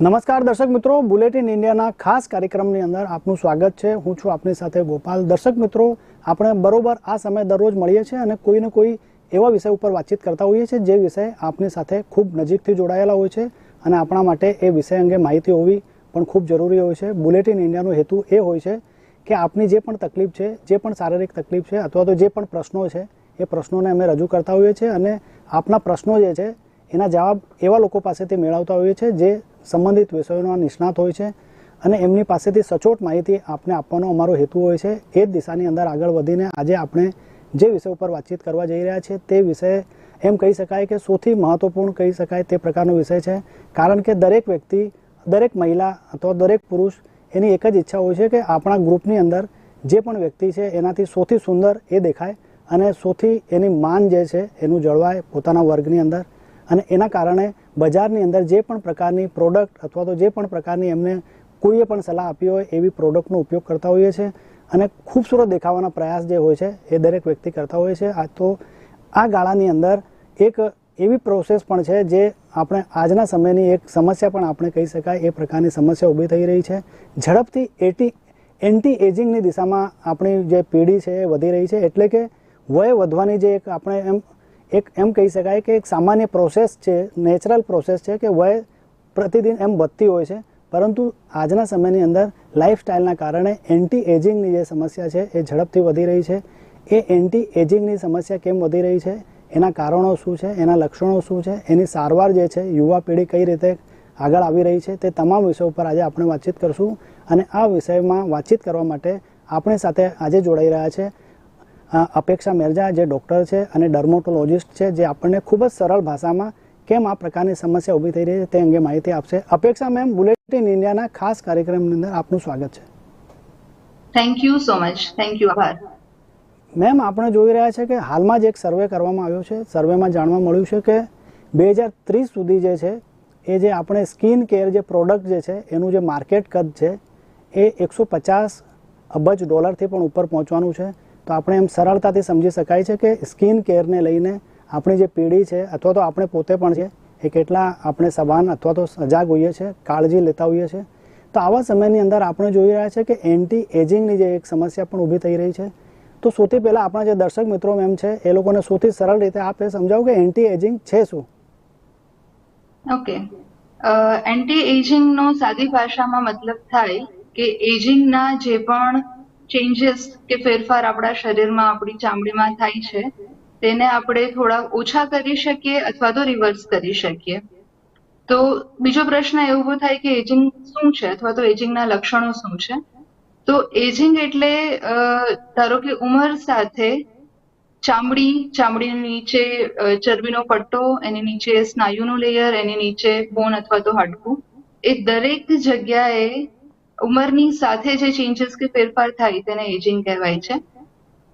નમસ્કાર દર્શક મિત્રો, બુલેટિન ઇન્ડિયાના ખાસ કાર્યક્રમની અંદર આપનું સ્વાગત છે. હું છું આપની સાથે ગોપાલ. દર્શક મિત્રો, આપણે બરોબર આ સમય દરરોજ મળીએ છીએ અને કોઈને કોઈ એવા વિષય ઉપર વાતચીત કરતા હોઈએ છીએ જે વિષય આપની સાથે ખૂબ નજીકથી જોડાયેલા હોય છે અને આપણા માટે એ વિષય અંગે માહિતી હોવી પણ ખૂબ જરૂરી હોય છે. બુલેટિન ઇન્ડિયાનો હેતુ એ હોય છે કે આપની જે પણ તકલીફ છે, જે પણ શારીરિક તકલીફ છે અથવા તો જે પણ પ્રશ્નો છે, એ પ્રશ્નોને અમે રજૂ કરતા હોઈએ છીએ અને આપના પ્રશ્નો જે છે એના જવાબ એવા લોકો પાસેથી મેળવતા હોઈએ છીએ જે સંબંધિત વિષયોના નિષ્ણાત હોય છે અને એમની પાસેથી સચોટ માહિતી આપને આપવાનો અમારો હેતુ હોય છે. એ જ દિશાની અંદર આગળ વધીને આજે આપણે જે વિષય ઉપર વાતચીત કરવા જઈ રહ્યા છીએ તે વિષય એમ કહી શકાય કે સૌથી મહત્વપૂર્ણ કહી શકાય તે પ્રકારનો વિષય છે. કારણ કે દરેક વ્યક્તિ, દરેક મહિલા અથવા દરેક પુરુષ એની એક જ ઈચ્છા હોય છે કે આપણા ગ્રુપની અંદર જે પણ વ્યક્તિ છે એનાથી સૌથી સુંદર એ દેખાય અને સૌથી એની માન જે છે એનું જળવાય પોતાના વર્ગની અંદર. અને એના કારણે બજારની અંદર જે પણ પ્રકારની પ્રોડક્ટ અથવા તો જે પણ પ્રકારની એમને કોઈએ પણ સલાહ આપી હોય એવી પ્રોડક્ટનો ઉપયોગ કરતા હોઈએ છીએ. અને ખૂબસૂરત દેખાવાના પ્રયાસ જે હોય છે એ દરેક વ્યક્તિ કરતા હોય છે. આ તો આ ગાળાની અંદર એક એવી પ્રોસેસ પણ છે જે આપણે આજના સમયની એક સમસ્યા પણ આપણે કહી શકાય. એ પ્રકારની સમસ્યા ઊભી થઈ રહી છે. ઝડપથી એટી એન્ટી એજિંગની દિશામાં આપણી જે પેઢી છે એ વધી રહી છે. એટલે કે વય વધવાની જે એક આપણે એમ એક એમ કહી શકાય કે એક સામાન્ય પ્રોસેસ છે નેચરલ પ્રોસેસ છે કે વય પ્રતિદિન એમ વધતી હોય છે. પરંતુ આજના સમયની અંદર લાઇફસ્ટાઇલના કારણે એન્ટી એજિંગની જે સમસ્યા છે એ ઝડપથી વધી રહી છે. એ એન્ટી એજિંગની સમસ્યા કેમ વધી રહી છે? એના કારણો શું છે? એના લક્ષણો શું છે? એની સારવાર જે છે, યુવા પેઢી કઈ રીતે આગળ આવી રહી છે તે તમામ વિષયો ઉપર આજે આપણે વાતચીત કરશું. અને આ વિષયમાં વાતચીત કરવા માટે આપણી સાથે આજે જોડાઈ રહ્યા છે અપેક્ષા મેરજા જે ડૉક્ટર છે અને ડર્મોટોલોજિસ્ટ છે જે આપણને ખૂબ જ સરળ ભાષામાં કેમ આ પ્રકારની સમસ્યા ઊભી થઈ રહી છે તે અંગે માહિતી આપશે. અપેક્ષા મેમ બુલેટિન ઇન્ડિયાના ખાસ કાર્યક્રમની અંદર આપનું સ્વાગત છે. Thank you so much thank you આભાર. મેમ આપણે જોઈ રહ્યા છે કે હાલમાં જ એક સર્વે કરવામાં આવ્યો છે. સર્વેમાં જાણવા મળ્યું છે કે બે હજાર ત્રીસ સુધી જે છે એ જે આપણે સ્કિન કેર જે પ્રોડક્ટ જે છે એનું જે માર્કેટ કદ છે એ એકસો પચાસ અબજ ડોલરથી પણ ઉપર પહોંચવાનું છે. તો આપણે એમ સરળતાથી સમજી શકાય છે કે સ્કિન કેરને લઈને આપણી જે પેઢી છે અથવા તો આપણે પોતે પણ છે, એ કેટલા આપણે સભાન અથવા તો સજાગ હોઈએ છીએ કાળજી લેતા હોઈએ છીએ તો આવા સમયની અંદર આપણે જોઈ રહ્યા છે કે એન્ટી એજિંગની જે એક સમસ્યા પણ ઊભી થઈ રહી છે. તો સૌથી પહેલાં આપણા જે દર્શક મિત્રો મેમ છે, એ લોકોને સૌથી સરળ રીતે આપ સમજાવો કે એન્ટી એજિંગ છે શું? ઓકે. એન્ટી એજિંગનો સાદી ભાષામાં મતલબ થાય કે એજિંગના જે પણ ચેન્જીસ કે ફેરફાર આપણા શરીરમાં, આપણી ચામડીમાં થાય છે, તેને આપણે થોડા ઓછા કરી શકીએ અથવા તો રિવર્સ કરી શકીએ. તો બીજો પ્રશ્ન એવો થાય કે એજિંગ શું છે અથવા તો એજિંગના લક્ષણો શું છે? તો એજિંગ એટલે ધારો કે ઉંમર સાથે ચામડી, ચામડીની નીચે ચરબીનો પટ્ટો, એની નીચે સ્નાયુનું લેયર એની નીચે બોન અથવા તો હાડકું, એ દરેક જગ્યાએ ઉંમરની સાથે જે ચેન્જીસ કે ફેરફાર થાય તેને એજિંગ કહેવાય છે.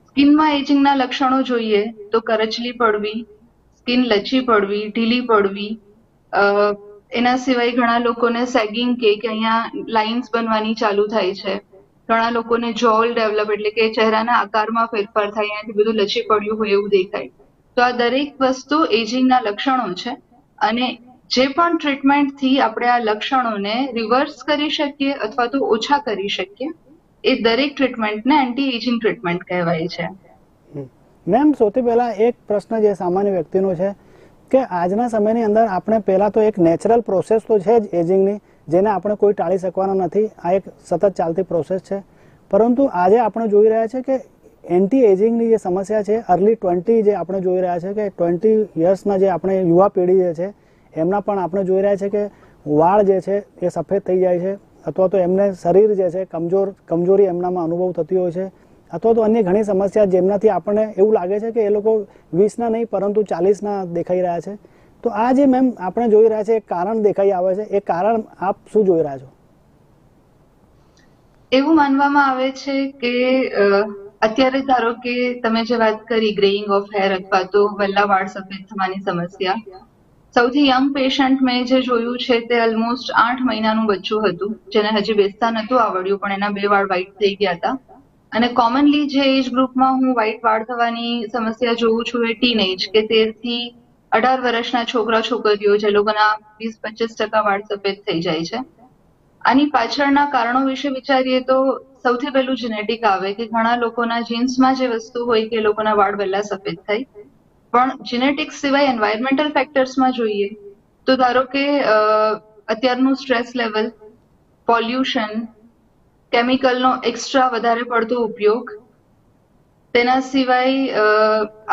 સ્કિનમાં એજિંગના લક્ષણો જોઈએ તો કરચલી પડવી, સ્કિન લચી પડવી, ઢીલી પડવી એના સિવાય ઘણા લોકોને સેગિંગ કે અહીંયા લાઇન્સ બનવાની ચાલુ થાય છે. ઘણા લોકોને જોલ ડેવલપ એટલે કે ચહેરાના આકારમાં ફેરફાર થાય, અહીંયાથી બધું લચી પડ્યું હોય એવું દેખાય. તો આ દરેક વસ્તુ એજિંગના લક્ષણો છે અને જે પણ ટ્રીટમેન્ટથી આપણે આ લક્ષણોને રિવર્સ કરી શકીએ અથવા તો ઓછા કરી શકીએ, એ દરેક ટ્રીટમેન્ટને એન્ટી એજિંગ ટ્રીટમેન્ટ કહેવાય છે. મેમ સૌથી પહેલાં એક પ્રશ્ન જે સામાન્ય વ્યક્તિનો છે કે આજના સમયની અંદર આપણે પહેલાં તો એક નેચરલ પ્રોસેસ તો છે જ એજિંગની જેને આપણે કોઈ ટાળી શકવાના નથી. આ એક સતત ચાલતી પ્રોસેસ છે. પરંતુ આજે આપણે જોઈ રહ્યા છે કે એન્ટી એજિંગની જે સમસ્યા છે અર્લી ટ્વેન્ટી જે આપણે જોઈ રહ્યા છે કે ટ્વેન્ટી યર્સના જે આપણે યુવા પેઢી જે છે એમના પણ આપણે જોઈ રહ્યા છે કે વાળ જે છે એ સફેદ થઈ જાય છે, અથવા તો એમને શરીર જે છે કમજોર, કમજોરી એમનામાં અનુભવ થતી હોય છે, અથવા તો અન્ય ઘણી સમસ્યા જેમનાથી આપણને એવું લાગે છે કે એ લોકો વીસના નહીં, પરંતુ ચાલીસના દેખાઈ રહ્યા છે. તો આ જે મેમ આપણે જોઈ રહ્યા છે કારણ દેખાઈ આવે છે. એ કારણ આપ શું જોઈ રહ્યા છો? એવું માનવામાં આવે છે કે અત્યારે ધારો કે તમે જે વાત કરી, ગ્રેઇંગ ઓફ હેર અથવા તો વલ્લા વાળ સફેદ થવાની સમસ્યા સૌથી યંગ પેશન્ટ મેં જે જોયું છે તે ઓલમોસ્ટ આઠ મહિનાનું બચ્ચું હતું, જેને હજી બેસતા નહોતું આવડ્યું, પણ એના બે વાળ વ્હાઈટ થઈ ગયા હતા. અને કોમનલી જે એજ ગ્રુપમાં હું વ્હાઈટ વાળ થવાની સમસ્યા જોઉં છું એ ટીન એજ કે તેરથી અઢાર વર્ષના છોકરા છોકરીઓ, જે લોકોના વીસ, પચીસ ટકા વાળ સફેદ થઈ જાય છે. આની પાછળના કારણો વિશે વિચારીએ તો સૌથી પહેલું જેનેટિક આવે, કે ઘણા લોકોના જીન્સમાં જે વસ્તુ હોય કે લોકોના વાળ વહેલા સફેદ થાય. પણ જીનેટિક્સ સિવાય એન્વાયરમેન્ટલ ફેક્ટર્સમાં જોઈએ, તો ધારો કે અત્યારનું સ્ટ્રેસ લેવલ પોલ્યુશન કેમિકલનો એક્સ્ટ્રા વધારે પડતો ઉપયોગ, તેના સિવાય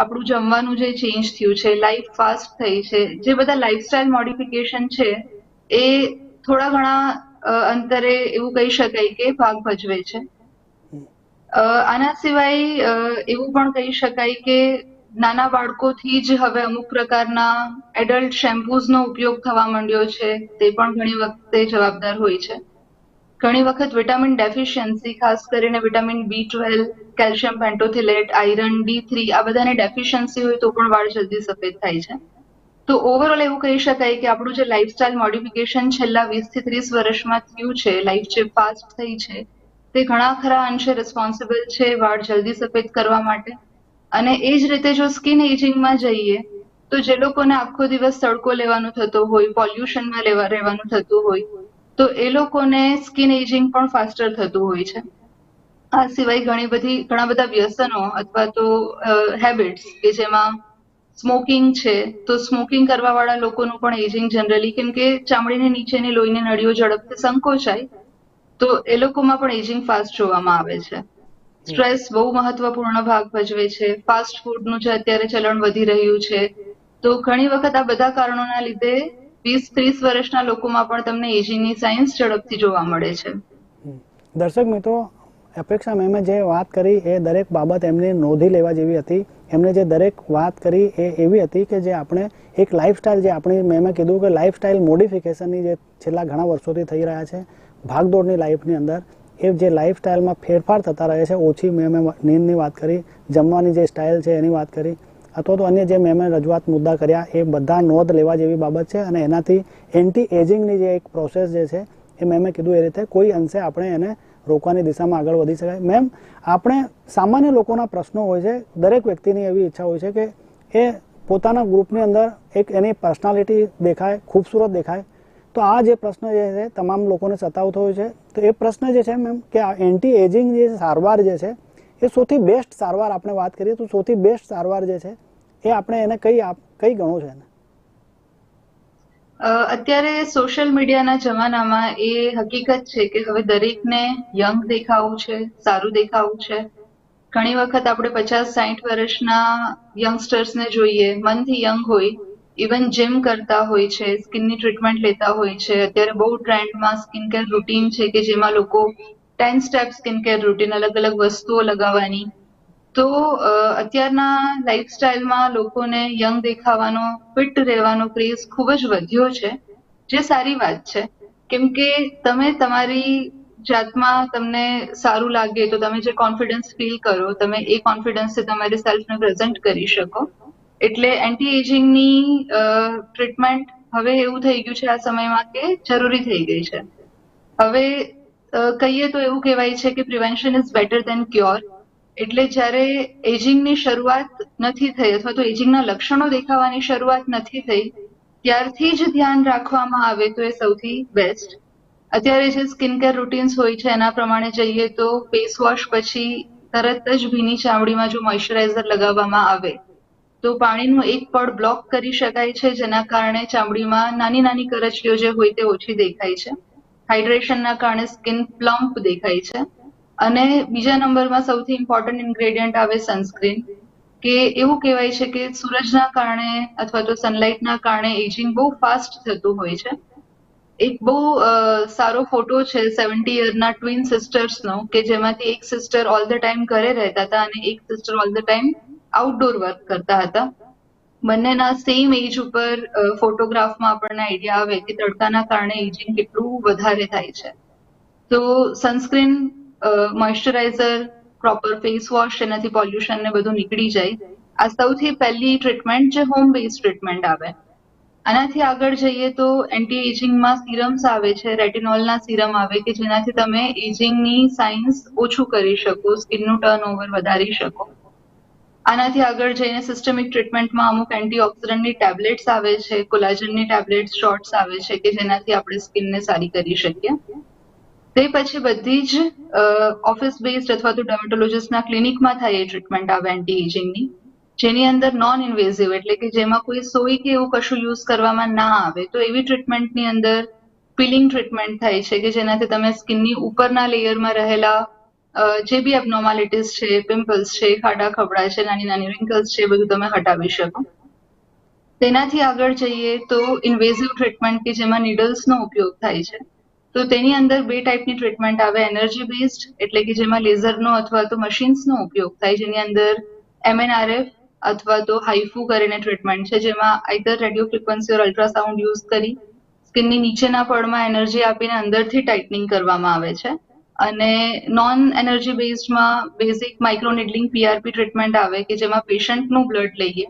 આપણું જમવાનું જે ચેન્જ થયું છે લાઈફ ફાસ્ટ થઈ છે, જે બધા લાઈફસ્ટાઈલ મોડિફિકેશન છે, એ થોડા ઘણા અંતરે એવું કહી શકાય કે ભાગ ભજવે છે. આના સિવાય એવું પણ કહી શકાય કે નાના બાળકોથી જ હવે અમુક પ્રકારના એડલ્ટ શેમ્પૂઝનો ઉપયોગ થવા માંડ્યો છે, તે પણ ઘણી વખતે જવાબદાર હોય છે. ઘણી વખત વિટામિન ડેફિશિયન્સી ખાસ કરીને vitamin B twelve calcium pantothenate iron D three આ બધાની ડેફિશિયન્સી હોય તો પણ વાળ જલ્દી સફેદ થાય છે. તો ઓવરઓલ એવું કહી શકાય કે આપણું જે લાઇફસ્ટાઇલ મોડિફિકેશન છેલ્લા વીસથી ત્રીસ વર્ષમાં થયું છે લાઈફ જે ફાસ્ટ થઈ છે, તે ઘણા ખરા અંશે રિસ્પોન્સિબલ છે વાળ જલ્દી સફેદ કરવા માટે. અને એ જ રીતે જો સ્કિન એજિંગમાં જઈએ, તો જે લોકોને આખો દિવસ તડકો લેવાનો થતો હોય પોલ્યુશનમાં લેવા રહેવાનું થતું હોય, તો એ લોકોને સ્કિન એજિંગ પણ ફાસ્ટર થતું હોય છે. આ સિવાય ઘણી બધી, ઘણા બધા વ્યસનો અથવા તો હેબિટ્સ કે જેમાં સ્મોકિંગ છે, તો સ્મોકિંગ કરવા વાળા લોકોનું પણ એજિંગ જનરલી કેમ કે ચામડીની નીચેની લોહીની નળીઓ ઝડપથી સંકોચાય, તો એ લોકોમાં પણ એજિંગ ફાસ્ટ જોવામાં આવે છે. સ્ટ્રેસ બહુ મહત્વપૂર્ણ ભાગ ભજવે છે. ફાસ્ટ ફૂડનું જે અત્યારે ચલણ વધી રહ્યું છે. તો ઘણી વખત આ બધા કારણોના લીધે વીસ ત્રીસ વર્ષના લોકોમાં પણ તમને એજિંગની સાયન્સ ઝડપથી જોવા મળે છે. દર્શક મિત્રો અપેક્ષા મેમે જે વાત કરી એ દરેક બાબત એમને નોંધી લેવા જેવી હતી. એમને જે દરેક વાત કરી એ એવી હતી કે જે આપણે એક લાઈફસ્ટાઈલ જે આપણી મેમે કીધું કે લાઈફસ્ટાઈલ મોડિફિકેશનની જે છેલ્લા ઘણા વર્ષોથી થઈ રહ્યા છે. ભાગદોડની લાઈફની અંદર. એ જે લાઈફસ્ટાઈલમાં ફેરફાર થતા રહે છે, ઓછી મેમે નીંદની વાત કરી, જમવાની જે સ્ટાઇલ છે એની વાત કરી, અથવા તો અન્ય જે મેમે રજૂઆત મુદ્દા કર્યા, એ બધા નોંધ લેવા જેવી બાબત છે અને એનાથી એન્ટી એજિંગની જે એક પ્રોસેસ જે છે, એ મેમે કીધું એ રીતે કોઈ અંશે આપણે એને રોકવાની દિશામાં આગળ વધી શકાય. મેમ આપણે સામાન્ય લોકોના પ્રશ્નો હોય છે, દરેક વ્યક્તિની એવી ઈચ્છા હોય છે કે એ પોતાના ગ્રુપની અંદર એક એની પર્સનાલિટી દેખાય, ખૂબસૂરત દેખાય તો આ જે પ્રશ્ન જે છે, તમામ લોકોને સતાવતો હોય છે. તો એ પ્રશ્ન જે છે મેમ, કે આ એન્ટી એજિંગ જે સારવાર જે છે, એ સૌથી બેસ્ટ સારવાર આપણે વાત કરીએ તો સૌથી બેસ્ટ સારવાર જે છે, એ આપણે એને કઈ કઈ ગણો છે એને? અત્યારે સોશિયલ મીડિયાના જમાનામાં એ હકીકત છે કે હવે દરેકને યંગ દેખાવું છે, સારું દેખાવું છે. ઘણી વખત આપણે પચાસ સાહીઠ વર્ષના યંગસ્ટર્સને જોઈએ, મનથી યંગ હોય ઇવન જીમ કરતા હોય છે સ્કિનની ટ્રીટમેન્ટ લેતા હોય છે. અત્યારે બહુ ટ્રેન્ડમાં સ્કિન કેર રૂટીન છે કે જેમાં લોકો ten step skin care routine અલગ અલગ વસ્તુઓ લગાવવાની. તો અત્યારના લાઈફસ્ટાઈલમાં લોકોને યંગ દેખાવાનો ફિટ રહેવાનો ક્રેઝ ખૂબ જ વધ્યો છે. જે સારી વાત છે. કેમ કે તમે તમારી જાતમાં તમને સારું લાગે તો તમે જે કોન્ફિડન્સ ફીલ કરો, તમે એ કોન્ફિડન્સથી તમારી સેલ્ફને પ્રેઝન્ટ કરી શકો. એટલે એન્ટી એજિંગની ટ્રીટમેન્ટ હવે એવું થઈ ગયું છે આ સમયમાં કે જરૂરી થઈ ગઈ છે. હવે કહીએ તો એવું કહેવાય છે કે prevention is better than cure એટલે જ્યારે એજિંગની શરૂઆત નથી થઈ અથવા તો એજિંગના લક્ષણો દેખાવાની શરૂઆત નથી થઈ, ત્યારથી જ ધ્યાન રાખવામાં આવે તો એ સૌથી બેસ્ટ અત્યારે જે સ્કિન કેર રૂટીન્સ હોય છે એના પ્રમાણે જઈએ તો ફેસ વોશ પછી તરત જ ભીની ચામડીમાં જો મોઇશ્ચરાઇઝર લગાવવામાં આવે તો પાણીનું એક પડ બ્લોક કરી શકાય છે, જેના કારણે ચામડીમાં નાની નાની કરચલીઓ જે હોય તે ઓછી દેખાય છે. હાઇડ્રેશનના કારણે સ્કિન પ્લમ્પ દેખાય છે. અને બીજા નંબરમાં સૌથી ઇમ્પોર્ટન્ટ ઇન્ગ્રેડિયન્ટ આવે સનસ્ક્રીન કે એવું કહેવાય છે કે સૂરજના કારણે અથવા તો સનલાઇટના કારણે એજિંગ બહુ ફાસ્ટ થતું હોય છે. એક બહુ સારો ફોટો છે સેવન્ટી યરના ટ્વિન સિસ્ટર્સનો કે જેમાંથી એક સિસ્ટર ઓલ ધ ટાઈમ ઘરે રહેતા હતા અને એક sister all the time outdoor work કરતા હતા. બંનેના સેમ એજ ઉપર ફોટોગ્રાફમાં આપણને આઈડિયા આવે કે તડકાના કારણે એજિંગ કેટલું વધારે થાય છે. તો sunscreen moisturiser proper face wash એનાથી પોલ્યુશન ને બધું નીકળી જાય. આ સૌથી પહેલી ટ્રીટમેન્ટ જે હોમ બેઝ ટ્રીટમેન્ટ આવે. આનાથી આગળ જઈએ તો એન્ટી એજિંગમાં સિરમ્સ આવે છે રેટિનોલના સિરમ આવે કે જેનાથી તમે એજિંગની સાઇન્સ ઓછું કરી શકો સ્કિનનું ટર્નઓવર વધારી શકો. આનાથી આગળ જઈને સિસ્ટમિક ટ્રીટમેન્ટમાં અમુક એન્ટીઓક્સિડન્ટની ટેબ્લેટ્સ આવે છે કોલાજનની ટેબ્લેટ્સ શોર્ટ્સ આવે છે કે જેનાથી આપણે સ્કિનને સારી કરી શકીએ. તે પછી બધી જ ઓફિસ બેઝડ અથવા તો ડર્મેટોલોજીસ્ટના ક્લિનિકમાં થાય એ ટ્રીટમેન્ટ આવે એન્ટી એજિંગની જેની અંદર નોન ઇન્વેઝિવ એટલે કે જેમાં કોઈ સોય કે એવું કશું યુઝ કરવામાં ના આવે, તો એવી ટ્રીટમેન્ટની અંદર પિલિંગ ટ્રીટમેન્ટ થાય છે કે જેનાથી તમે સ્કિનની ઉપરના લેયરમાં રહેલા જે બી એબનોર્માલિટીઝ છે પિમ્પલ્સ છે, ખાડા ખબડા છે, નાની નાની રિંકલ્સ છે બધું તમે હટાવી શકો. તેનાથી આગળ જઈએ તો ઇન્વેઝિવ ટ્રીટમેન્ટ કે જેમાં નીડલ્સનો ઉપયોગ થાય છે. તો તેની અંદર બે ટાઈપની ટ્રીટમેન્ટ આવે એનર્જી બેઝડ એટલે કે જેમાં લેઝરનો અથવા તો મશીન્સનો ઉપયોગ થાય. જેની અંદર એમએનઆરએફ અથવા તો હાઈફુ કરીને ટ્રીટમેન્ટ છે, જેમાં either radio frequency or ultrasound use કરી સ્કિનની નીચેના પડમાં એનર્જી આપીને અંદરથી ટાઇટનિંગ કરવામાં આવે છે. અને નોન એનર્જી બેઝડમાં બેઝિક માઇક્રોનિડલિંગ પીઆરપી ટ્રીટમેન્ટ આવે કે જેમાં પેશન્ટનું બ્લડ લઈએ,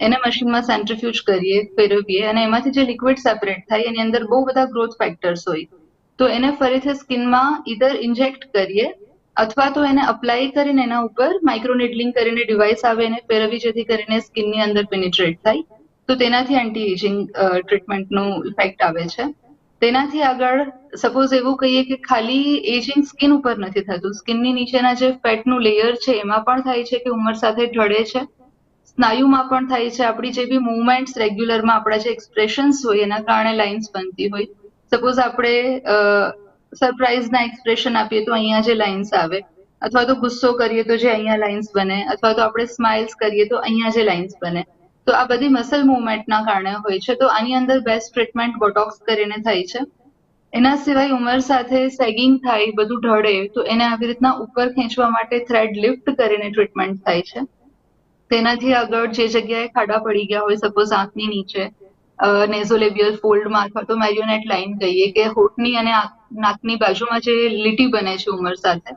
એને મશીનમાં સેન્ટ્રીફ્યુજ કરીએ, ફેરવીએ અને એમાંથી જે લિક્વિડ સેપરેટ થાય એની અંદર બહુ બધા ગ્રોથ ફેક્ટર્સ હોય. તો એને ફરીથી સ્કિનમાં ઇધર ઇન્જેક્ટ કરીએ અથવા તો એને અપ્લાય કરીને એના ઉપર માઇક્રોનિડલિંગ કરીને ડિવાઇસ આવે એને ફેરવી જેથી કરીને સ્કિનની અંદર પેનિટ્રેટ થાય. તો તેનાથી એન્ટી એજિંગ ટ્રીટમેન્ટનો ઇફેક્ટ આવે છે. તેનાથી આગળ સપોઝ એવું કહીએ કે ખાલી એજિંગ સ્કિન ઉપર નથી થતું. સ્કિનની નીચેના જે ફેટનું લેયર છે, એમાં પણ થાય છે કે ઉંમર સાથે ઢળે છે. સ્નાયુમાં પણ થાય છે. આપણી જે બી મુવમેન્ટ્સ રેગ્યુલરમાં આપણા જે એક્સપ્રેશન્સ હોય, એના કારણે લાઇન્સ બનતી હોય. સપોઝ આપણે સરપ્રાઇઝના એક્સપ્રેશન આપીએ તો અહીંયા જે લાઇન્સ આવે. અથવા તો ગુસ્સો કરીએ તો જે અહીંયા લાઇન્સ બને. અથવા તો આપણે સ્માઇલ્સ કરીએ તો અહીંયા જે લાઇન્સ બને. તો આ બધી મસલ મુવમેન્ટના કારણે હોય છે. તો આની અંદર બેસ્ટ ટ્રીટમેન્ટ બોટોક્સ કરીને થાય છે. એના સિવાય ઉંમર સાથે સેગિંગ થાય, બધું ઢળે, તો એને આવી રીતના ઉપર ખેંચવા માટે થ્રેડ લિફ્ટ કરીને ટ્રીટમેન્ટ થાય છે. તેનાથી આગળ જે જગ્યાએ ખાડા પડી ગયા હોય સપોઝ આંખની નીચે નેઝોલેબિયલ ફોલ્ડમાં અથવા તો મેરિયોનેટ લાઇન કહીએ કે હોઠની અને નાકની બાજુમાં જે લીટી બને છે ઉંમર સાથે,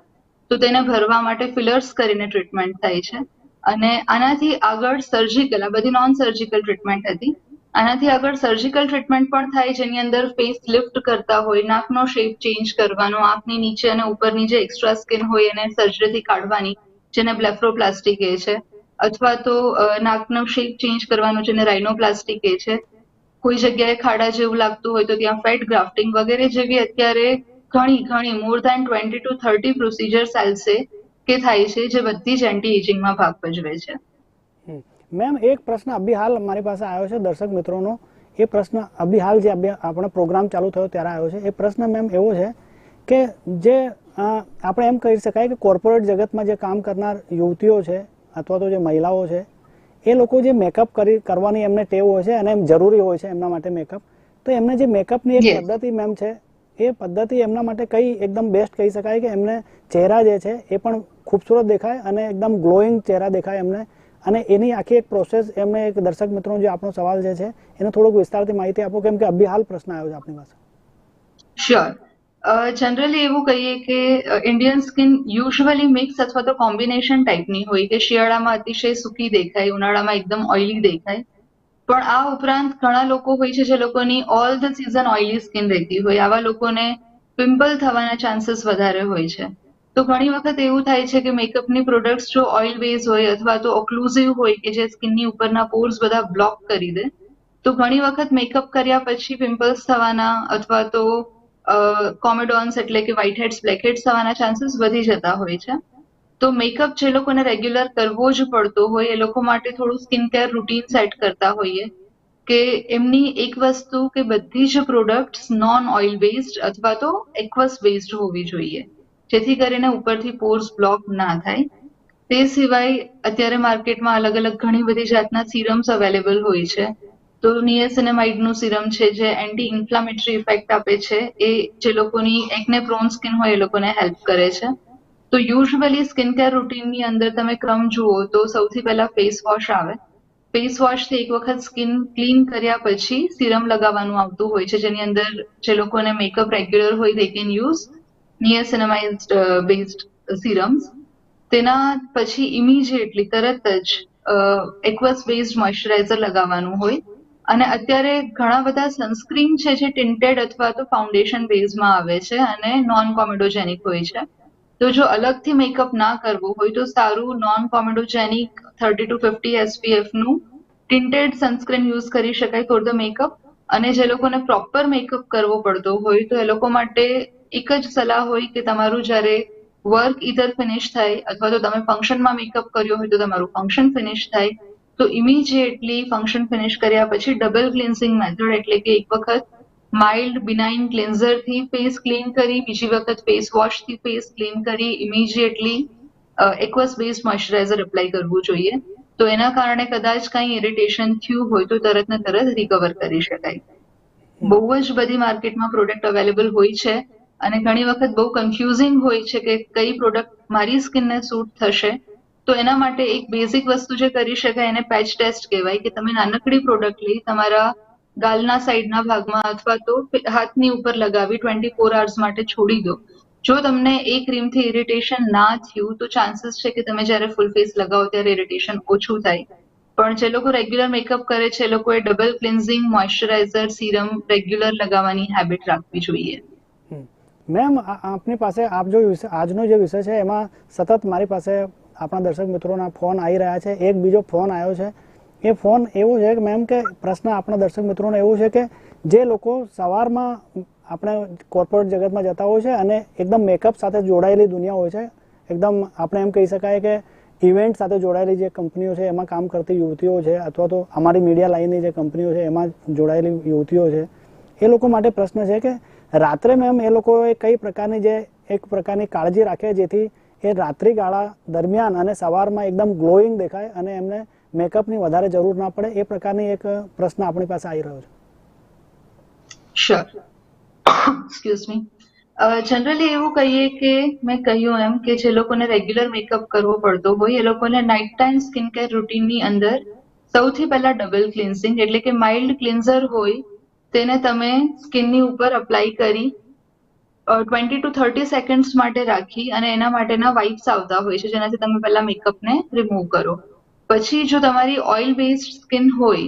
તો તેને ભરવા માટે ફિલર્સ કરીને ટ્રીટમેન્ટ થાય છે. અને આનાથી આગળ સર્જિકલ આ બધી નોન સર્જિકલ ટ્રીટમેન્ટ હતી. આનાથી આગળ સર્જિકલ ટ્રીટમેન્ટ પણ થાય, જેની અંદર ફેસ લિફ્ટ કરતા હોય, નાકનો શેપ ચેન્જ કરવાનો, આંખની નીચે અને ઉપરની જે એક્સ્ટ્રા સ્કિન હોય એને સર્જરીથી કાઢવાની, જેને બ્લેફ્રોપ્લાસ્ટી કહે છે. અથવા તો નાકનો શેપ ચેન્જ કરવાનો, જેને રાઇનોપ્લાસ્ટી કહે છે. કોઈ જગ્યાએ ખાડા જેવું લાગતું હોય તો ત્યાં ફેટ ગ્રાફ્ટિંગ વગેરે જેવી અત્યારે ઘણી ઘણી more than twenty two thirty procedures ચાલશે. કે થાય છે જે બધી જ એન્ટી એજિંગમાં ભાગ ભજવે છે. મેમ એક પ્રશ્ન અભી હાલ મારી પાસે આવ્યો છે દર્શક મિત્રોનો. એ પ્રશ્ન અભી હાલ જે આપણો પ્રોગ્રામ ચાલુ થયો ત્યારે આવ્યો છે. એ પ્રશ્ન મેમ એવો છે કે જે આપણે એમ કહી શકાય કે કોર્પોરેટ જગતમાં જે કામ કરનાર યુવતીઓ છે અથવા તો જે મહિલાઓ છે એ લોકો જે મેકઅપ કરી કરવાની એમને ટેવ હોય છે અને એમ જરૂરી હોય છે એમના માટે મેકઅપ તો એમને જે મેકઅપની એક પદ્ધતિ મેમ છે એ પદ્ધતિ એમના માટે કઈ એકદમ બેસ્ટ કહી શકાય કે એમને ચહેરા જે છે એ પણ ખૂબસૂરત દેખાય અને એકદમ ગ્લોઈંગ ચહેરા દેખાય એમને. અને એની આખી એક પ્રોસેસ એમને એક દર્શક મિત્રો જે આપણો સવાલ જે છે, એને થોડુંક વિસ્તારથી માહિતી આપો, કેમ કે અભી હાલ પ્રશ્ન આવ્યો છે આપણી પાસે. શ્યોર જનરલી એવું કહીએ કે ઇન્ડિયન સ્કિન યુઝ્યુઅલી મિક્સ અથવા તો કોમ્બિનેશન ટાઈપની હોય કે શિયાળામાં અતિશય સૂકી દેખાય, ઉનાળામાં એકદમ ઓઇલી દેખાય. પણ આ ઉપરાંત ઘણા લોકો હોય છે જે લોકોની all the season oily skin રહેતી હોય. આવા લોકોને પિમ્પલ થવાના ચાન્સીસ વધારે હોય છે. તો ઘણી વખત એવું થાય છે કે મેકઅપની પ્રોડક્ટ્સ જો ઓઇલ બેઝ હોય અથવા તો ઓક્લુઝિવ હોય કે જે સ્કિનની ઉપરના પોર્સ બધા બ્લોક કરી દે, તો ઘણી વખત મેકઅપ કર્યા પછી પિમ્પલ્સ થવાના અથવા તો કોમેડોન્સ એટલે કે વ્હાઇટ હેડ્સ બ્લેક હેડ્સ થવાના ચાન્સીસ વધી જતા હોય છે. તો મેકઅપ જે લોકોને રેગ્યુલર કરવો જ પડતો હોય, એ લોકો માટે થોડું સ્કિન કેર રૂટીન સેટ કરતા હોઈએ કે એમની એક વસ્તુ કે બધી જ પ્રોડક્ટ્સ નોન ઓઇલ બેઝડ અથવા તો એક્વસ બેઝડ હોવી જોઈએ. જેથી કરીને ઉપરથી પોર્સ બ્લોક ના થાય. તે સિવાય અત્યારે માર્કેટમાં અલગ અલગ ઘણી બધી જાતના સિરમ્સ અવેલેબલ હોય છે. તો નિયસિનેમાઇડનું સિરમ છે જે એન્ટી ઇન્ફ્લામેટરી ઇફેક્ટ આપે છે, એ જે લોકોની એકને પ્રોન સ્કિન હોય એ લોકોને હેલ્પ કરે છે. તો યુઝ્યુઅલી સ્કિન કેર રૂટીનની અંદર તમે ક્રમ જુઓ તો સૌથી પહેલા ફેસ વોશ આવે. ફેસ વોશથી એક વખત સ્કિન ક્લીન કર્યા પછી સિરમ લગાવવાનું આવતું હોય છે, જેની અંદર જે લોકોને મેકઅપ રેગ્યુલર હોય they can use niacinamide based serums તેના પછી ઇમિજિએટલી તરત જ એક્વસ બેઝડ મોઇશ્ચરાઇઝર લગાવવાનું હોય. અને અત્યારે ઘણા બધા સનસ્ક્રીન છે જે ટિન્ટેડ અથવા તો ફાઉન્ડેશન બેઝમાં આવે છે અને નોન કોમેડોજેનિક હોય છે. તો જો અલગથી મેકઅપ ના કરવો હોય તો સારું non comedogenic thirty two fifty એસપીએફનું tinted sunscreen use કરી શકાય ફોર ધ મેકઅપ અને જે લોકોને પ્રોપર મેકઅપ કરવો પડતો હોય તો એ લોકો માટે એક જ સલાહ હોય કે તમારું જ્યારે વર્ક ઇધર ફિનિશ થાય અથવા તો તમે ફંક્શનમાં મેકઅપ કર્યો હોય તો તમારું ફંક્શન ફિનિશ થાય, તો ઇમિજિએટલી ફંક્શન ફિનિશ કર્યા પછી ડબલ ક્લિન્સિંગ મેથડ એટલે કે એક વખત માઇલ્ડ બિનાઇન ક્લિન્ઝરથી ફેસ ક્લીન કરી, બીજી વખત ફેસ વોશથી ફેસ ક્લીન કરી immediately aqueous base moisturiser apply કરવું જોઈએ. તો એના કારણે કદાચ કંઈ ઇરિટેશન થયું હોય તો તરત ને તરત રિકવર કરી શકાય. બહુ જ બધી માર્કેટમાં પ્રોડક્ટ અવેલેબલ હોય છે. અને ઘણી વખત બહુ કન્ફ્યુઝિંગ હોય છે કે કઈ પ્રોડક્ટ મારી સ્કિનને સૂટ થશે, તો એના માટે એક બેઝિક વસ્તુ જે કરી શકાય એને પેચ ટેસ્ટ કહેવાય કે તમે નાનકડી પ્રોડક્ટ લઈ તમારા ગાલના સાઈડના ભાગમાં અથવા તો હાથની ઉપર લગાવી ટ્વેન્ટી ફોર અવર્સ માટે છોડી દો. જો તમને એ ક્રીમથી ઇરિટેશન ના થયું, તો ચાન્સીસ છે કે તમે જ્યારે ફૂલ ફેસ લગાવો ત્યારે ઇરિટેશન ઓછું થાય. પણ જે લોકો રેગ્યુલર મેકઅપ કરે છે, એ લોકોએ double cleansing moisturiser serum regular લગાવવાની હેબિટ રાખવી જોઈએ. મેમ આપની પાસે આપ જો આજનો જે વિષય છે, એમાં સતત મારી પાસે આપણા દર્શક મિત્રોના ફોન આવી રહ્યા છે એક બીજો ફોન આવ્યો છે. એ ફોન એવો છે કે મેમ કે પ્રશ્ન આપણા દર્શક મિત્રોને એવું છે કે જે લોકો સવારમાં આપણે કોર્પોરેટ જગતમાં જતા હોય છે અને એકદમ મેકઅપ સાથે જોડાયેલી દુનિયા હોય છે, એકદમ આપણે એમ કહી શકાય કે ઇવેન્ટ સાથે જોડાયેલી જે કંપનીઓ છે, એમાં કામ કરતી યુવતીઓ છે, અથવા તો અમારી મીડિયા લાઈનની જે કંપનીઓ છે, એમાં જોડાયેલી યુવતીઓ છે, એ લોકો માટે પ્રશ્ન છે કે રાત્રે મેમ એ લોકોએ કઈ પ્રકારની જે એક પ્રકારની કાળજી રાખે જેથી એ રાત્રિ ગાળા દરમિયાન અને સવારમાં એકદમ ગ્લોઈંગ દેખાય અને એમને મેકઅપની વધારે જરૂર ના પડે એ પ્રકારની એક પ્રશ્ન આપણી પાસે આવી રહ્યો છે. જનરલી એવું કહીએ કે, મેં કહ્યું એમ કે જે લોકોને રેગ્યુલર મેકઅપ કરવો પડતો હોય, એ લોકોને નાઇટ ટાઈમ સ્કિન કેર રૂટીનની અંદર સૌથી પહેલા ડબલ ક્લિન્સિંગ એટલે કે માઇલ્ડ ક્લિન્ઝર હોય તેને તમે સ્કિનની ઉપર અપ્લાય કરી ટ્વેન્ટી ટુ થર્ટી સેકન્ડ્સ માટે રાખી અને એના માટેના વાઇપ્સ આવતા હોય છે, જેનાથી તમે પહેલા મેકઅપને રિમૂવ કરો. પછી જો તમારી ઓઇલ બેઝડ સ્કિન હોય,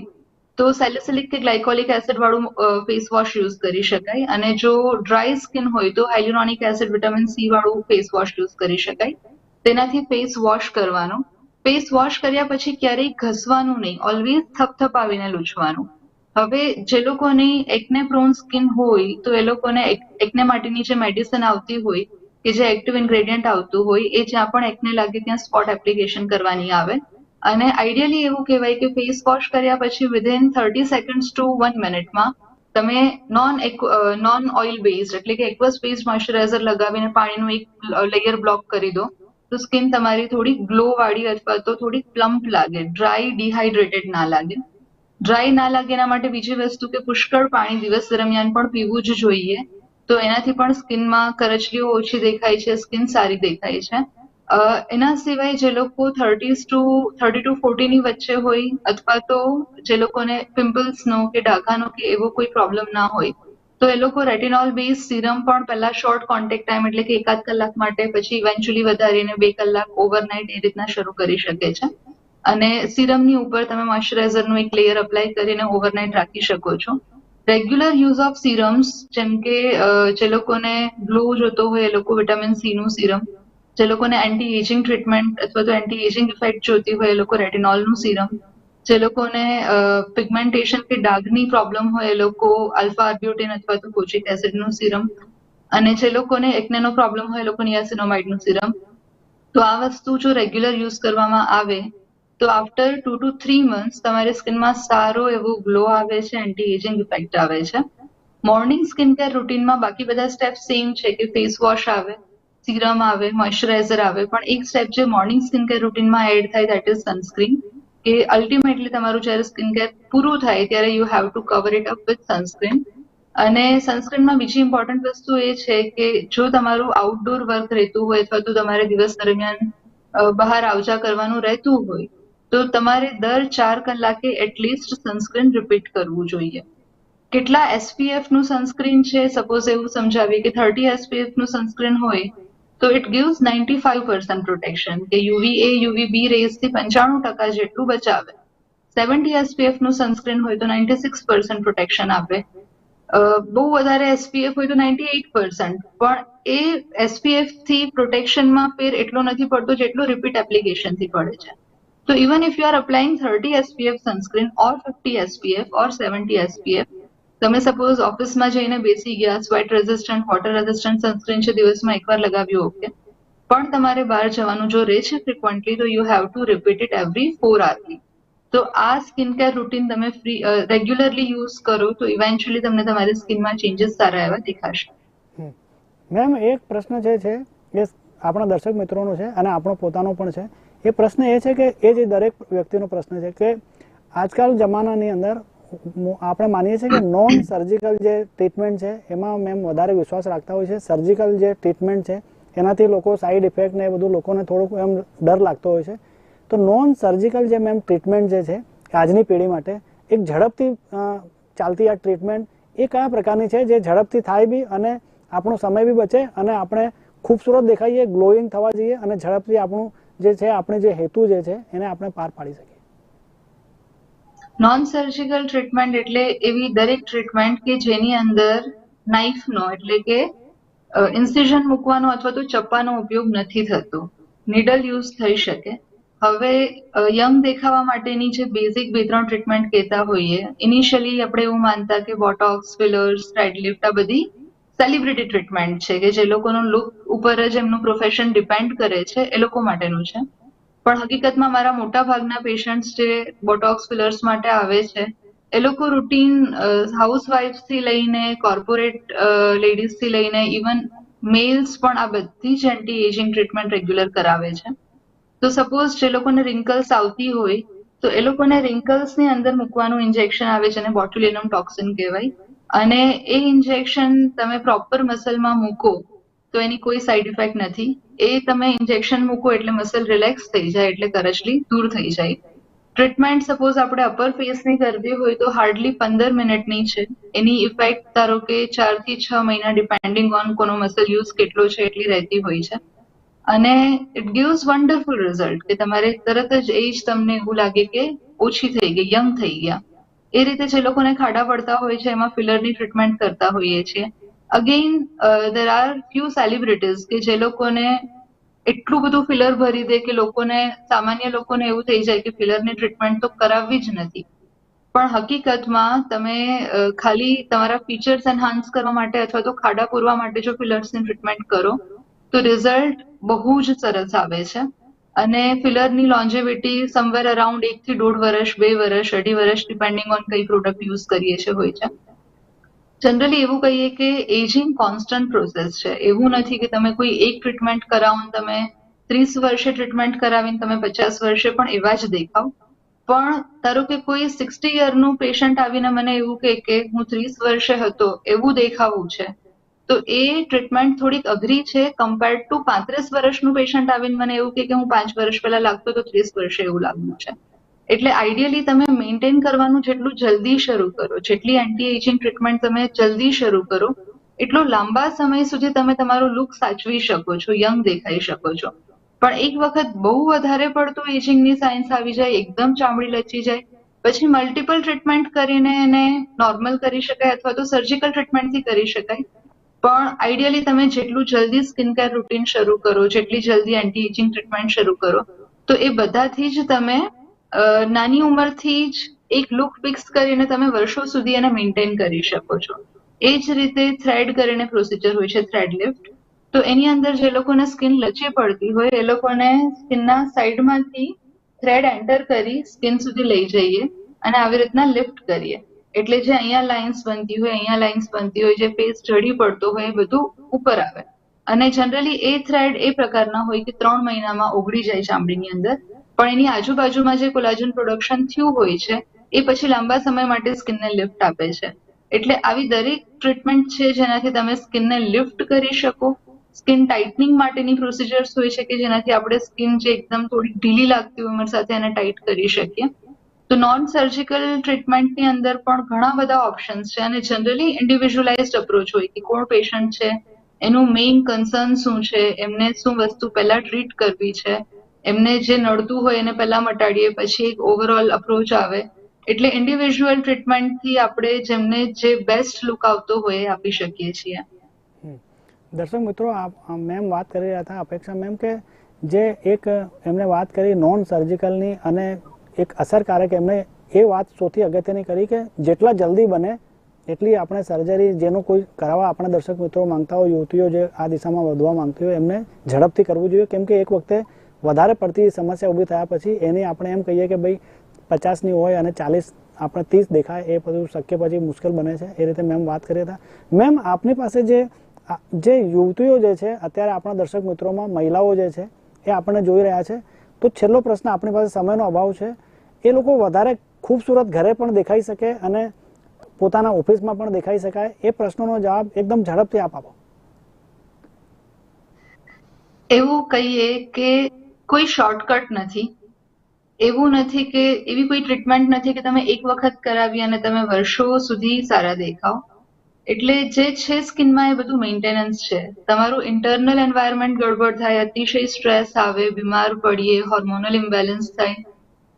તો સેલિસિલિક કે ગ્લાયકોલિક એસિડ વાળું ફેસ વોશ યુઝ કરી શકાય અને જો ડ્રાય સ્કિન હોય, તો હાઇલ્યુરોનિક એસિડ વિટામિન સી વાળું ફેસ વોશ યુઝ કરી શકાય. તેનાથી ફેસ વોશ કરવાનો. ફેસ વોશ કર્યા પછી ક્યારેય ઘસવાનું નહીં ઓલવેઝ થપથપાવીને લૂછવાનું. હવે જે લોકોની એકને પ્રોન સ્કિન હોય, તો એ લોકોને એકને માટેની જે મેડિસિન આવતી હોય, કે જે એક્ટિવ ઇન્ગ્રેડિયન્ટ આવતું હોય, એ જ્યાં પણ એકને લાગે ત્યાં સ્પોટ એપ્લિકેશન કરવાની આવે. અને આઈડિયલી એવું કહેવાય કે ફેસ વોશ કર્યા પછી within thirty seconds to one મિનિટમાં તમે નોન નોન ઓઇલ બેઝડ એટલે કે એક્વસ બેઝડ મોઇશ્ચરાઇઝર લગાવીને પાણીનું એક લેયર બ્લોક કરી દો, તો સ્કિન તમારી થોડી ગ્લો વાળી અથવા તો થોડી પ્લમ્પ લાગે ડ્રાય ડિહાઇડ્રેટેડ ના લાગે. ડ્રાય ના લાગે એના માટે બીજી વસ્તુ કે પુષ્કળ પાણી દિવસ દરમિયાન પણ પીવું જ જોઈએ. તો એનાથી પણ સ્કિનમાં કરચલીઓ ઓછી દેખાય છે, સ્કિન સારી દેખાય છે. એના સિવાય જે લોકો થર્ટીઝ ટુ, થર્ટી ટુ ફોર્ટીની વચ્ચે હોય અથવા તો જે લોકોને પિમ્પલ્સનો કે ડાઘાનો કે એવો કોઈ પ્રોબ્લેમ ના હોય, તો એ લોકો રેટિનોલ બેઝ સિરમ પણ પહેલા શોર્ટ કોન્ટેક્ટ ટાઈમ એટલે કે એકાદ કલાક માટે પછી ઇવેન્ચ્યુઅલી વધારીને બે કલાક ઓવરનાઇટ એ રીતના શરૂ કરી શકે છે. અને સિરમની ઉપર તમે મોઇશ્ચરાઇઝરનું એક લેયર અપ્લાય કરીને ઓવરનાઇટ રાખી શકો છો. રેગ્યુલર યુઝ ઓફ સિરમ્સ જેમ કે જે લોકોને ગ્લો જોતો હોય એ લોકો વિટામિન સી નું સિરમ જે લોકોને એન્ટી એજિંગ ટ્રીટમેન્ટ અથવા તો એન્ટી એજિંગ ઇફેક્ટ જોતી હોય એ લોકો રેટિનોલનું સિરમ જે લોકોને પિગમેન્ટેશન કે ડાઘની પ્રોબ્લેમ હોય એ લોકો આલ્ફા આર્બ્યુટિન અથવા તો કોચિક એસિડનું સિરમ અને જે લોકોને એકનેનો પ્રોબ્લેમ હોય એ લોકો નિયાસિનોમાઇડનું સિરમ તો આ વસ્તુ જો રેગ્યુલર યુઝ કરવામાં આવે તો after two two three months તમારી સ્કિનમાં સારો એવો ગ્લો આવે છે એન્ટી એજિંગ ઇફેક્ટ આવે છે. મોર્નિંગ સ્કિન કેર રૂટીનમાં બાકી બધા સ્ટેપ સેમ છે કે ફેસ વોશ આવે સિરમ આવે મોઇશ્ચરાઇઝર આવે, પણ એક સ્ટેપ જે મોર્નિંગ સ્કિન કેર રૂટીનમાં એડ થાય દેટ ઇઝ સનસ્ક્રીન કે અલ્ટિમેટલી તમારું જ્યારે સ્કિન કેર પૂરું થાય, ત્યારે you have to cover it up with sunscreen અને સનસ્ક્રીનમાં બીજી ઇમ્પોર્ટન્ટ વસ્તુ એ છે કે જો તમારું આઉટડોર વર્ક રહેતું હોય અથવા તો તમારે દિવસ દરમિયાન બહાર આવજા કરવાનું રહેતું હોય તો તમારે દર ચાર કલાકે એટલીસ્ટ સનસ્ક્રીન રિપીટ કરવું જોઈએ. કેટલા એસપીએફનું સનસ્ક્રીન છે? સપોઝ એવું સમજાવીએ કે થર્ટી એસપીએફનું સનસ્ક્રીન હોય, તો it gives ninety five percent protection કે યુવી એ યુવી બી રેઝથી પંચાણું ટકા જેટલું બચાવે. સેવન્ટી એસપીએફનું સનસ્ક્રીન હોય તો નાઇન્ટી સિક્સ પર્સન્ટ પ્રોટેક્શન આપે. બહુ વધારે એસપીએફ હોય તો નાઇન્ટી એઇટ પર્સન્ટ પણ એ એસપીએફથી પ્રોટેક્શનમાં ફેર એટલો નથી પડતો જેટલો રિપીટ એપ્લિકેશનથી પડે છે. તો even if you are applying thirty SPF sunscreen or fifty SPF or seventy SPF તમે સપોઝ ઓફિસમાં જઈને બેસી ગયા sweat resistant water resistant sunscreen છે, દિવસમાં એકવાર લગાવ્યું ઓકે પણ તમારે બહાર જવાનું જો રહે છે ફ્રિકવન્ટલી તો you have to repeat it every four hourly તો આ સ્કિન કેર રૂટીન તમે ફ્રી રેગ્યુલરલી યુઝ કરો, તો ઇવેન્ચ્યુઅલી તમને તમારી સ્કિનમાં ચેન્જીસ સારા એવા દેખાશે. મેમ એક પ્રશ્ન જે છે, એ આપણા દર્શક મિત્રોનો છે અને આપણો પોતાનો પણ છે. એ પ્રશ્ન એ છે કે એ જે દરેક વ્યક્તિનો પ્રશ્ન છે કે આજકાલ જમાનાની અંદર આપણે માનીએ છીએ કે નોન સર્જિકલ જે ટ્રીટમેન્ટ છે, એમાં મેમ વધારે વિશ્વાસ રાખતા હોય છે. સર્જિકલ જે ટ્રીટમેન્ટ છે, એનાથી લોકો સાઈડ ઇફેક્ટ ને એ બધું લોકોને થોડુંક એમ ડર લાગતો હોય છે. તો નોન સર્જિકલ જે મેમ ટ્રીટમેન્ટ જે છે આજની પેઢી માટે એક ઝડપથી ચાલતી આ ટ્રીટમેન્ટ એ કયા પ્રકારની છે? જે ઝડપથી થાય બી અને આપણો સમય બી બચે અને આપણે ખૂબસૂરત દેખાઈએ ગ્લોઈંગ થવા જઈએ અને ઝડપથી આપણું જે છે, આપણે જે હેતુ જે છે, એને આપણે પાર પાડી શકીએ. નોન સર્જિકલ ટ્રીટમેન્ટ એટલે એવી દરેક ટ્રીટમેન્ટ કે જેની અંદર નાઇફનો એટલે કે ઇન્સિઝન મૂકવાનો અથવા તો ચપ્પાનો ઉપયોગ નથી થતો. નીડલ યુઝ થઈ શકે. હવે યંગ દેખાવા માટેની જે બેઝિક બે ત્રણ ટ્રીટમેન્ટ કહેતા હોઈએ ઇનિશિયલી આપણે એવું માનતા કે બોટોક્સ ફિલર્સ લિફ્ટ આ બધી સેલિબ્રિટી ટ્રીટમેન્ટ છે કે જે લોકોનો લુક ઉપર જ એમનું પ્રોફેશન ડિપેન્ડ કરે છે, એ લોકો માટેનું છે. પણ હકીકતમાં મારા મોટા ભાગના પેશન્ટ્સ જે બોટોક્સ ફિલર્સ માટે આવે છે, એ લોકો રૂટીન હાઉસવાઇફ્સથી લઈને કોર્પોરેટ લેડીઝથી લઈને ઇવન મેલ્સ પણ આ બધી જ એન્ટી એજિંગ ટ્રીટમેન્ટ રેગ્યુલર કરાવે છે. તો સપોઝ જે લોકોને રિંકલ્સ આવતી હોય, તો એ લોકોને રિંકલ્સની અંદર મૂકવાનું ઇન્જેક્શન આવે છે અને બોટ્યુલિનમ ટોક્સિન કહેવાય. અને એ ઇન્જેક્શન તમે પ્રોપર મસલમાં મૂકો, તો એની કોઈ સાઈડ ઇફેક્ટ નથી. એ તમે ઇન્જેક્શન મૂકો એટલે મસલ રિલેક્સ થઈ જાય, એટલે કરચલી દૂર થઈ જાય. ટ્રીટમેન્ટ સપોઝ આપણે અપર ફેસની કરવી હોય તો હાર્ડલી પંદર મિનિટની છે. એની ઇફેક્ટ ધારો કે ચારથી છ મહિના ડિપેન્ડિંગ ઓન કોનો મસલ યુઝ કેટલો છે એટલી રહેતી હોય છે. અને ઇટ ગિવ્સ વન્ડરફુલ રિઝલ્ટ કે તમારે તરત જ એજ તમને એવું લાગે કે ઓછી થઈ ગઈ યંગ થઈ ગયા. એ રીતે જે લોકોને ખાડા પડતા હોય છે, એમાં ફિલરની ટ્રીટમેન્ટ કરતા હોઈએ છીએ. Again there are few celebrities કે જે લોકોને એટલું બધું ફિલર ભરી દે કે લોકોને, સામાન્ય લોકોને એવું થઈ જાય કે ફિલરની ટ્રીટમેન્ટ તો કરાવવી જ નથી. પણ હકીકતમાં તમે ખાલી તમારા ફીચર્સ એન્હાન્સ કરવા માટે અથવા તો ખાડા પૂરવા માટે જો ફિલર્સની ટ્રીટમેન્ટ કરો, તો રિઝલ્ટ બહુ જ સરસ આવે છે. અને ફિલરની લોન્જેવિટી સમવેર અરાઉન્ડ એક થી દોઢ વર્ષ, બે વર્ષ, અઢી વર્ષ ડિપેન્ડિંગ ઓન કઈ પ્રોડક્ટ યુઝ કરીએ છીએ, હોય છે. જનરલી એવું કહીએ કે એજિંગ કોન્સ્ટન્ટ પ્રોસેસ છે. એવું નથી કે તમે કોઈ એક ટ્રીટમેન્ટ કરાવો તમે ત્રીસ વર્ષે ટ્રીટમેન્ટ કરાવીને તમે પચાસ વર્ષે પણ એવા જ દેખાવ. પણ ધારો કે કોઈ સિક્સટી યરનું પેશન્ટ આવીને મને એવું કહે કે હું ત્રીસ વર્ષે હતો, એવું દેખાવું છે. તો એ ટ્રીટમેન્ટ થોડીક અઘરી છે કમ્પેર્ડ ટુ પાંત્રીસ વર્ષનું પેશન્ટ આવીને મને એવું કે હું પાંચ વર્ષ પહેલા લાગતો તો ત્રીસ વર્ષે એવું લાગવું છે એટલે આઈડિયલી તમે મેન્ટેન કરવાનું જેટલું જલ્દી શરૂ કરો, જેટલી એન્ટી એજિંગ ટ્રીટમેન્ટ તમે જલ્દી શરૂ કરો, એટલો લાંબા સમય સુધી તમે તમારો લુક સાચવી શકો છો યંગ દેખાઈ શકો છો. પણ એક વખત બહુ વધારે પડતું એજિંગની સાયન્સ આવી જાય, એકદમ ચામડી લચી જાય, પછી મલ્ટિપલ ટ્રીટમેન્ટ કરીને એને નોર્મલ કરી શકાય અથવા તો સર્જિકલ ટ્રીટમેન્ટથી કરી શકાય પણ આઈડિયલી તમે જેટલું જલ્દી સ્કિન કેર રૂટીન શરૂ કરો, જેટલી જલ્દી એન્ટી એજિંગ ટ્રીટમેન્ટ શરૂ કરો, તો એ બધાથી જ તમે નાની ઉંમરથી જ એક લુક ફિક્સ કરીને તમે વર્ષો સુધી એને મેન્ટેન કરી શકો છો. એ જ રીતે થ્રેડ કરીને પ્રોસિજર હોય છે થ્રેડ લિફ્ટ તો એની અંદર જે લોકોને સ્કિન લચી પડતી હોય, એ લોકોને સ્કિનના સાઈડમાંથી થ્રેડ એન્ટર કરી સ્કિન સુધી લઈ જઈએ અને આવી રીતના લિફ્ટ કરીએ. એટલે જે અહીંયા લાઇન્સ બનતી હોય, અહીંયા લાઇન્સ બનતી હોય, જે ફેસ જડી પડતો હોય, એ બધું ઉપર આવે. અને જનરલી એ થ્રેડ એ પ્રકારના હોય કે ત્રણ મહિનામાં ઓગળી જાય ચામડીની અંદર. પણ એની આજુબાજુમાં જે કોલાજન પ્રોડક્શન થયું હોય છે, એ પછી લાંબા સમય માટે સ્કિનને લિફ્ટ આપે છે. એટલે આવી દરેક ટ્રીટમેન્ટ છે જેનાથી તમે સ્કિનને લિફ્ટ કરી શકો. સ્કિન ટાઇટનિંગ માટેની પ્રોસિજર્સ હોય છે કે જેનાથી આપણે સ્કિન જે એકદમ થોડી ઢીલી લાગતી હોય ઉંમર સાથે એને ટાઈટ કરી શકીએ. તો નોન સર્જિકલ ટ્રીટમેન્ટની અંદર પણ ઘણા બધા ઓપ્શન્સ છે અને જનરલી ઇન્ડિવિજ્યુઅલાઇઝડ અપ્રોચ હોય કે કોણ પેશન્ટ છે, એનું મેઇન કન્સર્ન શું છે, એમને શું વસ્તુ પહેલા ટ્રીટ કરવી છે, એમને જે નડતું હોય એને પહેલા મટાડીએ, પછી એક ઓવરઓલ અપ્રોચ આવે. એટલે ઇન્ડિવિજ્યુઅલ ટ્રીટમેન્ટથી આપણે જેમને જે બેસ્ટ લુક આવતો હોય એ આપી શકીએ છીએ. દર્શક મિત્રો મેમ વાત કરી રહ્યા હતા અપેક્ષા મેમ કે જે એક એમણે વાત કરી નોન સર્જિકલની અને એક અસરકારક એમણે એ વાત સૌથી અગત્યની કરી કે જેટલા જલ્દી બને, એટલી આપણે સર્જરી જેનો કોઈ કરાવવા આપણા દર્શક મિત્રો માંગતા હોય, યુવતીઓ જે આ દિશામાં વધવા માંગતી હોય, એમને ઝડપથી કરવું જોઈએ. કેમ કે એક વખતે વધારે પડતી સમસ્યા ઊભી થયા પછી એની આપણે એમ કહીએ કે ભાઈ પચાસની હોય અને ચાલીસ, આપણે ત્રીસ દેખાય, એ બધું શક્ય પછી મુશ્કેલ બને છે. એ રીતે મેમ વાત કરી હતા. મેમ, આપની પાસે જે જે યુવતીઓ જે છે, અત્યારે આપણા દર્શક મિત્રોમાં મહિલાઓ જે છે, એ આપણને જોઈ રહ્યા છે. તો છેલ્લો પ્રશ્ન આપણી પાસે સમયનો અભાવ છે. એ લોકો વધારે ખૂબસૂરત ઘરે પણ દેખાઈ શકે અને પોતાના ઓફિસમાં પણ દેખાઈ શકાય. એ પ્રશ્નોનો જવાબ એકદમ ઝડપથી આપ આપો. એવું કહીએ કે કોઈ શોર્ટકટ નથી. એવું નથી કે, એવી કોઈ ટ્રીટમેન્ટ નથી કે તમે એક વખત કરાવી અને તમે વર્ષો સુધી સારા દેખાવ. એટલે જે છે સ્કિનમાં એ બધું મેન્ટેનન્સ છે. તમારું ઇન્ટરનલ એન્વાયરમેન્ટ ગડબડ થાય, અતિશય સ્ટ્રેસ આવે, બીમાર પડીએ હોર્મોનલ ઇમ્બેલેન્સ થાય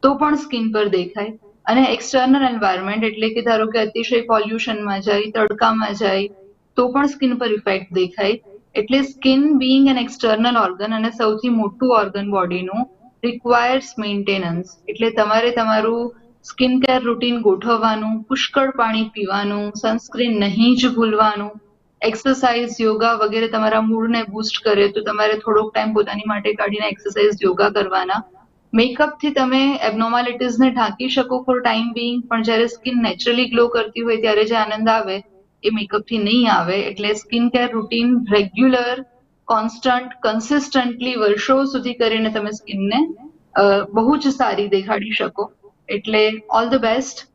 તો પણ સ્કિન પર દેખાય. અને એક્સટર્નલ એન્વાયરમેન્ટ એટલે કે ધારો કે અતિશય પોલ્યુશનમાં જાય, તડકામાં જાય, તો પણ સ્કિન પર ઇફેક્ટ દેખાય. એટલે skin being an external organ અને સૌથી મોટું ઓર્ગન બોડીનું રિક્વાયર્સ મેન્ટેનન્સ એટલે તમારે તમારું સ્કિન કેર રૂટીન ગોઠવવાનું, પુષ્કળ પાણી પીવાનું સનસ્ક્રીન નહીં જ ભૂલવાનું એક્સરસાઇઝ યોગા વગેરે તમારા મૂડને બૂસ્ટ કરે તો તમારે થોડોક ટાઈમ પોતાની માટે કાઢીને એક્સરસાઇઝ યોગા કરવાના. મેકઅપથી તમે એબનોર્માલિટીઝને ઢાંકી શકો ફોર ટાઈમ બિંગ પણ જ્યારે સ્કિન નેચરલી ગ્લો કરતી હોય ત્યારે જે આનંદ આવે એ મેકઅપથી નહીં આવે. એટલે skin care routine regular constant consistently વર્ષો સુધી કરીને તમે સ્કિનને બહુ જ સારી દેખાડી શકો. એટલે ઓલ ધ બેસ્ટ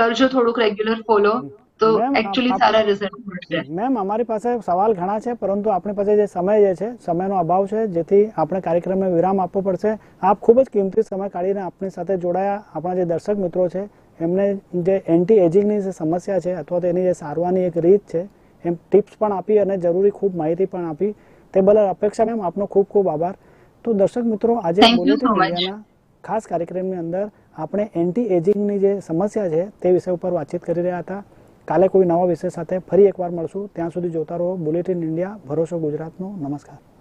કરજો થોડુંક રેગ્યુલર ફોલો તો એકચ્યુઅલી સારા રિઝલ્ટ મળશે. મેમ અમારી પાસે સવાલ ઘણા છે પરંતુ આપણી પાસે જે સમય જે છે સમયનો અભાવ છે જેથી આપણે કાર્યક્રમને વિરામ આપવો પડશે. આપ ખૂબ જ કિંમતી સમય કાઢીને આપણી સાથે જોડાયા. આપણા જે દર્શક મિત્રો છે એમને જે એન્ટી એજિંગની જે સમસ્યા છે અથવા તો એની જે સારવારની એક રીત છે એમ ટિપ્સ પણ આપી અને જરૂરી ખૂબ માહિતી પણ આપી. તે બદલ અપેક્ષા મેમ આપનો ખૂબ ખૂબ આભાર. તો દર્શક મિત્રો આજે. ઇન્ડિયાના ખાસ કાર્યક્રમની અંદર આપણે એન્ટી એજિંગની જે સમસ્યા છે તે વિષય ઉપર વાતચીત કરી રહ્યા હતા. કાલે કોઈ નવા વિષય સાથે ફરી એકવાર મળશું. ત્યાં સુધી જોતા રહો. બુલેટિન ઇન્ડિયા ભરોસો ગુજરાતનો. નમસ્કાર.